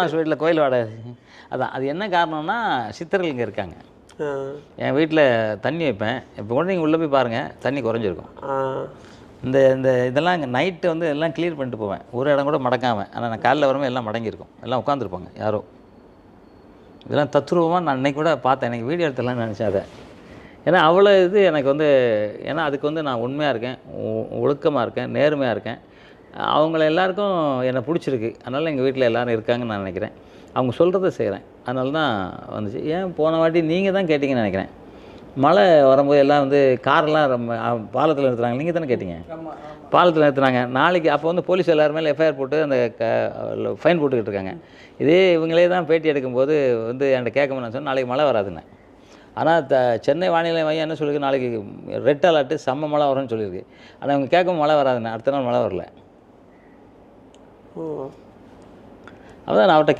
வீட்டில் கோயில் வாடகை. அதான் அது என்ன காரணம்னா சித்தர்கள் இங்கே இருக்காங்க. என் வீட்டில் தண்ணி வைப்பேன். இப்போ கூட நீங்கள் உள்ளே போய் பாருங்கள் தண்ணி குறைஞ்சிருக்கும். இந்த இந்த இதெல்லாம் இங்கே நைட்டு வந்து எல்லாம் க்ளியர் பண்ணிட்டு போவேன். ஒரு இடம் கூட மடக்காமல் ஆனால் நான் காலைல வரும்போது எல்லாம் மடங்கியிருக்கும். எல்லாம் உட்காந்துருப்பாங்க யாரோ. இதெல்லாம் தத்ரூபமாக நான் இன்னைக்கு கூட பார்த்தேன். எனக்கு வீடியோ எடுத்துலாம் நினச்சேன் அதை. ஏன்னா அவ்வளோ இது எனக்கு வந்து ஏன்னா அதுக்கு வந்து நான் உண்மையாக இருக்கேன் ஒழுக்கமாக இருக்கேன் நேர்மையாக இருக்கேன். அவங்கள எல்லாருக்கும் என்னை பிடிச்சிருக்கு. அதனால் எங்கள் வீட்டில் எல்லோரும் இருக்காங்கன்னு நான் நினைக்கிறேன். அவங்க சொல்கிறத செய்கிறேன் அதனால தான் வந்துச்சு. ஏன் போன வாட்டி நீங்கள் தான் கேட்டிங்கன்னு நினைக்கிறேன். மழை வரும்போது எல்லாம் வந்து காரெல்லாம் ரொம்ப பாலத்தில் நிறுத்துறாங்க. நீங்கள் தானே கேட்டீங்க? பாலத்தில் நிறுத்துனாங்க. நாளைக்கு அப்போ வந்து போலீஸ் எல்லாரும் எஃப்ஐஆர் போட்டு அந்த க ஃபைன் போட்டுக்கிட்டு இருக்காங்க. இதே இவங்களே தான் பேட்டி எடுக்கும்போது வந்து என்கிட்ட கேட்க நான் சொன்னேன் நாளைக்கு மழை வராதுன்னு. ஆனால் த சென்னை வானிலை மையம் என்ன சொல்லிருக்கு நாளைக்கு ரெட் அலர்ட்டு செம்ம மழை வரும்னு சொல்லியிருக்கு. ஆனால் அவங்க கேட்கும் மழை வராதுன்னு. அடுத்த நாள் மழை வரல. ஓ. அப்போ நான் அவர்கிட்ட